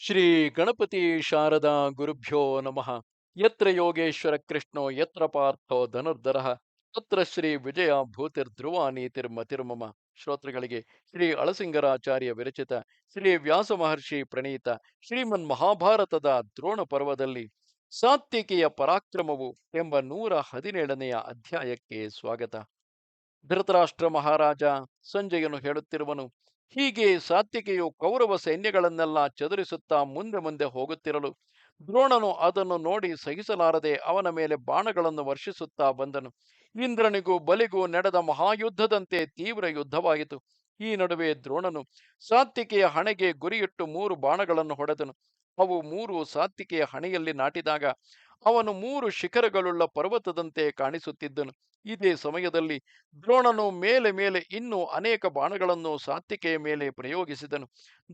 ಶ್ರೀ ಗಣಪತಿ ಶಾರದಾ ಗುರುಭ್ಯೋ ನಮಃ. ಯತ್ರ ಯೋಗೇಶ್ವರ ಕೃಷ್ಣೋ, ಯತ್ರ ಪಾರ್ಥೋ ಧನುರ್ಧರ, ತತ್ರ ಶ್ರೀ ವಿಜಯ ಭೂತಿರ್ಧ್ರುವ ನೀತಿರ್ಮತಿರ್ಮಮ ಶ್ರೋತೃಗಳಿಗೆ ಶ್ರೀ ಅಳಸಿಂಗರಾಚಾರ್ಯ ವಿರಚಿತ, ಶ್ರೀ ವ್ಯಾಸ ಮಹರ್ಷಿ ಪ್ರಣೀತ, ಶ್ರೀಮನ್ ಮಹಾಭಾರತದ ದ್ರೋಣ ಪರ್ವದಲ್ಲಿ ಸಾತ್ವಿಕೆಯ ಪರಾಕ್ರಮವು ಎಂಬ ನೂರ ಹದಿನೇಳನೆಯ ಅಧ್ಯಾಯಕ್ಕೆ ಸ್ವಾಗತ. ಧೃತರಾಷ್ಟ್ರ ಮಹಾರಾಜ ಸಂಜಯನು ಹೇಳುತ್ತಿರುವನು ಹೀಗೆ ಸಾತ್ವಿಕೆಯು ಕೌರವ ಸೈನ್ಯಗಳನ್ನೆಲ್ಲ ಚದುರಿಸುತ್ತಾ ಮುಂದೆ ಮುಂದೆ ಹೋಗುತ್ತಿರಲು ದ್ರೋಣನು ಅದನ್ನು ನೋಡಿ ಸಹಿಸಲಾರದೆ ಅವನ ಮೇಲೆ ಬಾಣಗಳನ್ನು ವರ್ಷಿಸುತ್ತಾ ಬಂದನು. ಇಂದ್ರನಿಗೂ ಬಲಿಗೂ ನಡೆದ ಮಹಾಯುದ್ಧದಂತೆ ತೀವ್ರ ಯುದ್ಧವಾಯಿತು. ಈ ನಡುವೆ ದ್ರೋಣನು ಸಾತ್ವಿಕೆಯ ಹಣೆಗೆ ಗುರಿಯಿಟ್ಟು ಮೂರು ಬಾಣಗಳನ್ನು ಹೊಡೆದನು. ಅವು ಮೂರು ಸಾತ್ವಿಕೆಯ ಹಣೆಯಲ್ಲಿ ನಾಟಿದಾಗ ಅವನು ಮೂರು ಶಿಖರಗಳುಳ್ಳ ಪರ್ವತದಂತೆ ಕಾಣಿಸುತ್ತಿದ್ದನು. ಇದೇ ಸಮಯದಲ್ಲಿ ದ್ರೋಣನು ಮೇಲೆ ಮೇಲೆ ಇನ್ನೂ ಅನೇಕ ಬಾಣಗಳನ್ನು ಸಾತ್ವಿಕೆಯ ಮೇಲೆ ಪ್ರಯೋಗಿಸಿದನು.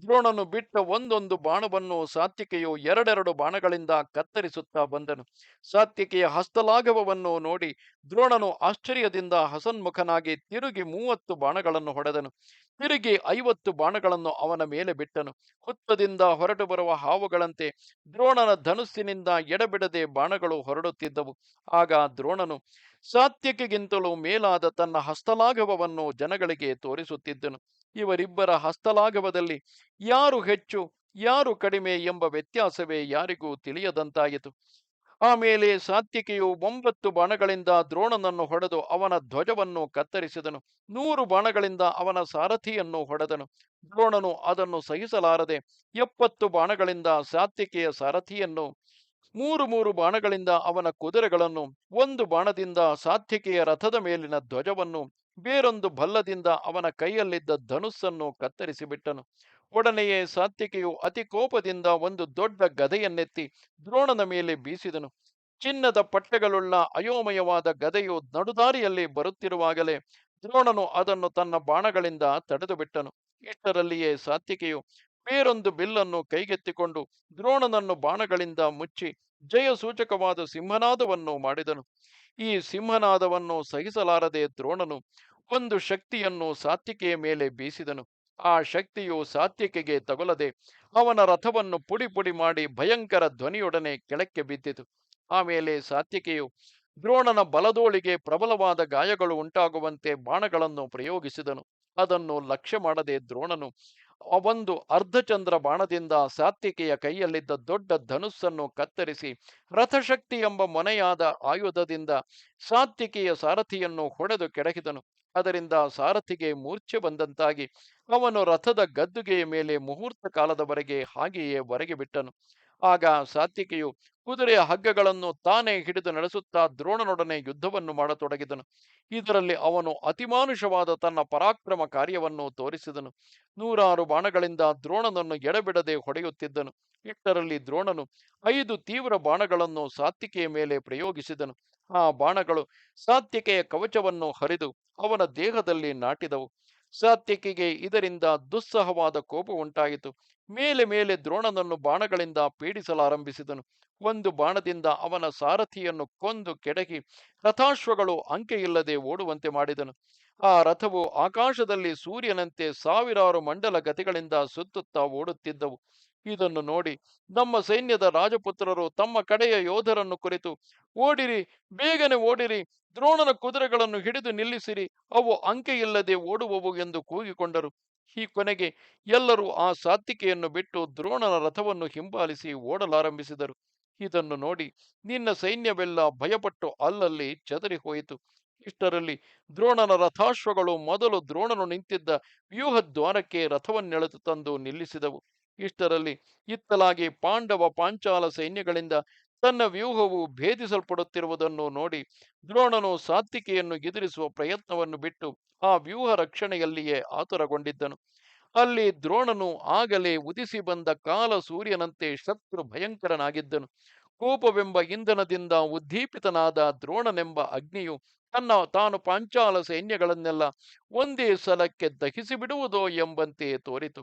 ದ್ರೋಣನು ಬಿಟ್ಟ ಒಂದೊಂದು ಬಾಣವನ್ನು ಸಾತ್ವಿಕೆಯು ಎರಡೆರಡು ಬಾಣಗಳಿಂದ ಕತ್ತರಿಸುತ್ತಾ ಬಂದನು. ಸಾತ್ವಿಕೆಯ ಹಸ್ತಲಾಘವವನ್ನು ನೋಡಿ ದ್ರೋಣನು ಆಶ್ಚರ್ಯದಿಂದ ಹಸನ್ಮುಖನಾಗಿ ತಿರುಗಿ ಮೂವತ್ತು ಬಾಣಗಳನ್ನು ಹೊಡೆದನು. ತಿರುಗಿ ಐವತ್ತು ಬಾಣಗಳನ್ನು ಅವನ ಮೇಲೆ ಬಿಟ್ಟನು. ಹುತ್ತದಿಂದ ಹೊರಟು ಬರುವ ಹಾವುಗಳಂತೆ ದ್ರೋಣನ ಧನುಸ್ಸಿನಿಂದ ಎಡಬಿಡದೆ ಬಾಣಗಳು ಹೊರಡುತ್ತಿದ್ದವು. ಆಗ ದ್ರೋಣನು ಸಾತ್ವಿಕೆಗಿಂತಲೂ ಮೇಲಾದ ತನ್ನ ಹಸ್ತಲಾಘವವನ್ನು ಜನಗಳಿಗೆ ತೋರಿಸುತ್ತಿದ್ದನು. ಇವರಿಬ್ಬರ ಹಸ್ತಲಾಘವದಲ್ಲಿ ಯಾರು ಹೆಚ್ಚು, ಯಾರು ಕಡಿಮೆ ಎಂಬ ವ್ಯತ್ಯಾಸವೇ ಯಾರಿಗೂ ತಿಳಿಯದಂತಾಯಿತು. ಆಮೇಲೆ ಸಾತ್ಯಕಿಯು ಒಂಬತ್ತು ಬಾಣಗಳಿಂದ ದ್ರೋಣನನ್ನು ಹೊಡೆದು ಅವನ ಧ್ವಜವನ್ನು ಕತ್ತರಿಸಿದನು. ನೂರು ಬಾಣಗಳಿಂದ ಅವನ ಸಾರಥಿಯನ್ನು ಹೊಡೆದನು. ದ್ರೋಣನು ಅದನ್ನು ಸಹಿಸಲಾರದೆ ಎಪ್ಪತ್ತು ಬಾಣಗಳಿಂದ ಸಾತ್ವಿಕೆಯ ಸಾರಥಿಯನ್ನು ಮೂರು ಮೂರು ಬಾಣಗಳಿಂದ ಅವನ ಕುದುರೆಗಳನ್ನು, ಒಂದು ಬಾಣದಿಂದ ಸಾತ್ವಿಕೆಯ ರಥದ ಮೇಲಿನ ಧ್ವಜವನ್ನು, ಬೇರೊಂದು ಭಲ್ಲದಿಂದ ಅವನ ಕೈಯಲ್ಲಿದ್ದ ಧನುಸ್ಸನ್ನು ಕತ್ತರಿಸಿಬಿಟ್ಟನು. ಒಡನೆಯೇ ಸಾತ್ವಿಕೆಯು ಅತಿ ಕೋಪದಿಂದ ಒಂದು ದೊಡ್ಡ ಗದೆಯನ್ನೆತ್ತಿ ದ್ರೋಣನ ಮೇಲೆ ಬೀಸಿದನು. ಚಿನ್ನದ ಪಟ್ಟೆಗಳುಳ್ಳ ಅಯೋಮಯವಾದ ಗದೆಯು ನಡುದಾರಿಯಲ್ಲಿ ಬರುತ್ತಿರುವಾಗಲೇ ದ್ರೋಣನು ಅದನ್ನು ತನ್ನ ಬಾಣಗಳಿಂದ ತಡೆದುಬಿಟ್ಟನು. ಇಷ್ಟರಲ್ಲಿಯೇ ಸಾತ್ವಿಕೆಯು ಬೇರೊಂದು ಬಿಲ್ಲನ್ನು ಕೈಗೆತ್ತಿಕೊಂಡು ದ್ರೋಣನನ್ನು ಬಾಣಗಳಿಂದ ಮುಚ್ಚಿ ಜಯ ಸೂಚಕವಾದ ಸಿಂಹನಾದವನ್ನು ಮಾಡಿದನು. ಈ ಸಿಂಹನಾದವನ್ನು ಸಹಿಸಲಾರದೆ ದ್ರೋಣನು ಒಂದು ಶಕ್ತಿಯನ್ನು ಸಾತ್ವಿಕೆಯ ಮೇಲೆ ಬೀಸಿದನು. ಆ ಶಕ್ತಿಯು ಸಾತ್ವಿಕೆಗೆ ತಗುಲದೆ ಅವನ ರಥವನ್ನು ಪುಡಿ ಪುಡಿ ಮಾಡಿ ಭಯಂಕರ ಧ್ವನಿಯೊಡನೆ ಕೆಳಕ್ಕೆ ಬಿದ್ದಿತು. ಆಮೇಲೆ ಸಾತ್ವಿಕೆಯು ದ್ರೋಣನ ಬಲದೋಳಿಗೆ ಪ್ರಬಲವಾದ ಗಾಯಗಳು ಉಂಟಾಗುವಂತೆ ಬಾಣಗಳನ್ನು ಪ್ರಯೋಗಿಸಿದನು. ಅದನ್ನು ಲಕ್ಷ್ಯ ಮಾಡದೆ ದ್ರೋಣನು ಒಂದು ಅರ್ಧಚಂದ್ರ ಬಾಣದಿಂದ ಸಾತ್ವಿಕೆಯ ಕೈಯಲ್ಲಿದ್ದ ದೊಡ್ಡ ಧನುಸ್ಸನ್ನು ಕತ್ತರಿಸಿ ರಥಶಕ್ತಿ ಎಂಬ ಮೊನೆಯಾದ ಆಯುಧದಿಂದ ಸಾತ್ವಿಕೆಯ ಸಾರಥಿಯನ್ನು ಹೊಡೆದು ಕೆಡಕಿದನು ಅದರಿಂದ ಸಾರಥಿಗೆ ಮೂರ್ಛೆ ಬಂದಂತಾಗಿ ಅವನು ರಥದ ಗದ್ದುಗೆಯ ಮೇಲೆ ಮುಹೂರ್ತ ಕಾಲದವರೆಗೆ ಹಾಗೆಯೇ ಹೊರಗೆ ಬಿಟ್ಟನು ಆಗ ಸಾತ್ವಿಕೆಯು ಕುದುರೆಯ ಹಗ್ಗಗಳನ್ನು ತಾನೇ ಹಿಡಿದು ನಡೆಸುತ್ತಾ ದ್ರೋಣನೊಡನೆ ಯುದ್ಧವನ್ನು ಮಾಡತೊಡಗಿದನು. ಇದರಲ್ಲಿ ಅವನು ಅತಿಮಾನುಷವಾದ ತನ್ನ ಪರಾಕ್ರಮ ಕಾರ್ಯವನ್ನು ತೋರಿಸಿದನು. ನೂರಾರು ಬಾಣಗಳಿಂದ ದ್ರೋಣನನ್ನು ಎಡಬಿಡದೆ ಹೊಡೆಯುತ್ತಿದ್ದನು. ಇಷ್ಟರಲ್ಲಿ ದ್ರೋಣನು ಐದು ತೀವ್ರ ಬಾಣಗಳನ್ನು ಸಾತ್ವಿಕೆಯ ಮೇಲೆ ಪ್ರಯೋಗಿಸಿದನು. ಆ ಬಾಣಗಳು ಸಾತ್ವಿಕೆಯ ಕವಚವನ್ನು ಹರಿದು ಅವನ ದೇಹದಲ್ಲಿ ನಾಟಿದವು. ಸಾತ್ವಿಕೆಗೆ ಇದರಿಂದ ದುಸ್ಸಹವಾದ ಕೋಪ ಉಂಟಾಯಿತು. ಮೇಲೆ ಮೇಲೆ ದ್ರೋಣನನ್ನು ಬಾಣಗಳಿಂದ ಪೀಡಿಸಲಾರಂಭಿಸಿದನು. ಒಂದು ಬಾಣದಿಂದ ಅವನ ಸಾರಥಿಯನ್ನು ಕೊಂದು ಕೆಡಗಿ ರಥಾಶ್ವಗಳು ಅಂಕೆಯಿಲ್ಲದೆ ಓಡುವಂತೆ ಮಾಡಿದನು. ಆ ರಥವು ಆಕಾಶದಲ್ಲಿ ಸೂರ್ಯನಂತೆ ಸಾವಿರಾರು ಮಂಡಲ ಗತಿಗಳಿಂದ ಸುತ್ತುತ್ತಾ ಓಡುತ್ತಿದ್ದವು. ಇದನ್ನು ನೋಡಿ ನಮ್ಮ ಸೈನ್ಯದ ರಾಜಪುತ್ರರು ತಮ್ಮ ಕಡೆಯ ಯೋಧರನ್ನು ಕುರಿತು, ಓಡಿರಿ, ಬೇಗನೆ ಓಡಿರಿ, ದ್ರೋಣನ ಕುದುರೆಗಳನ್ನು ಹಿಡಿದು ನಿಲ್ಲಿಸಿರಿ, ಅವು ಅಂಕೆಯಿಲ್ಲದೆ ಓಡುವವು ಎಂದು ಕೂಗಿಕೊಂಡರು. ಈ ಕೊನೆಗೆ ಎಲ್ಲರೂ ಆ ಸಾತ್ವಿಕೆಯನ್ನು ಬಿಟ್ಟು ದ್ರೋಣನ ರಥವನ್ನು ಹಿಂಬಾಲಿಸಿ ಓಡಲಾರಂಭಿಸಿದರು. ಇದನ್ನು ನೋಡಿ ನಿನ್ನ ಸೈನ್ಯವೆಲ್ಲ ಭಯಪಟ್ಟು ಅಲ್ಲಲ್ಲಿ ಚದರಿ ಹೋಯಿತು ಇಷ್ಟರಲ್ಲಿ ದ್ರೋಣನ ರಥಾಶ್ವಗಳು ಮೊದಲು ದ್ರೋಣನು ನಿಂತಿದ್ದ ವ್ಯೂಹದ್ವಾರಕ್ಕೆ ರಥವನ್ನೆಳೆದು ತಂದು ನಿಲ್ಲಿಸಿದವು. ಇಷ್ಟರಲ್ಲಿ ಇತ್ತಲಾಗಿ ಪಾಂಡವ ಪಾಂಚಾಲ ಸೈನ್ಯಗಳಿಂದ ತನ್ನ ವ್ಯೂಹವು ಭೇದಿಸಲ್ಪಡುತ್ತಿರುವುದನ್ನು ನೋಡಿ ದ್ರೋಣನು ಸಾತ್ವಿಕೆಯನ್ನು ಎದುರಿಸುವ ಪ್ರಯತ್ನವನ್ನು ಬಿಟ್ಟು ಆ ವ್ಯೂಹ ರಕ್ಷಣೆಯಲ್ಲಿಯೇ ಆತುರಗೊಂಡಿದ್ದನು. ಅಲ್ಲಿ ದ್ರೋಣನು ಆಗಲೇ ಉದಿಸಿ ಬಂದ ಕಾಲ ಸೂರ್ಯನಂತೆ ಶತ್ರು ಭಯಂಕರನಾಗಿದ್ದನು. ಕೋಪವೆಂಬ ಇಂಧನದಿಂದ ಉದ್ದೀಪಿತನಾದ ದ್ರೋಣನೆಂಬ ಅಗ್ನಿಯು ತನ್ನ ತಾನು ಪಾಂಚಾಲ ಸೈನ್ಯಗಳನ್ನೆಲ್ಲ ಒಂದೇ ಸಲಕ್ಕೆ ದಹಿಸಿಬಿಡುವುದೋ ಎಂಬಂತೆ ತೋರಿತು.